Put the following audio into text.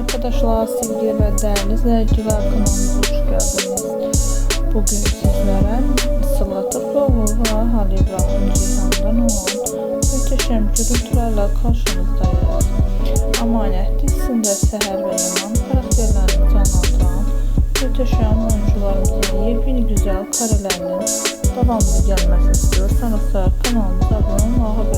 arkadaşlar, sevgili ve değerli izleyiciler kanalımıza hoş geldiniz. Bugün sizlere Sıla Topaloğlu ve Halil İbrahim Ceyhan'dan olan müteşem görüntülerle karşınızdayız. Amanet dizisinde Seher ve Yaman karakterlerini canlandıran müteşem oyuncularımızın yepyeni güzel karelerinin devamlı gelmesini istiyorsanız da kanalımıza abone olmayı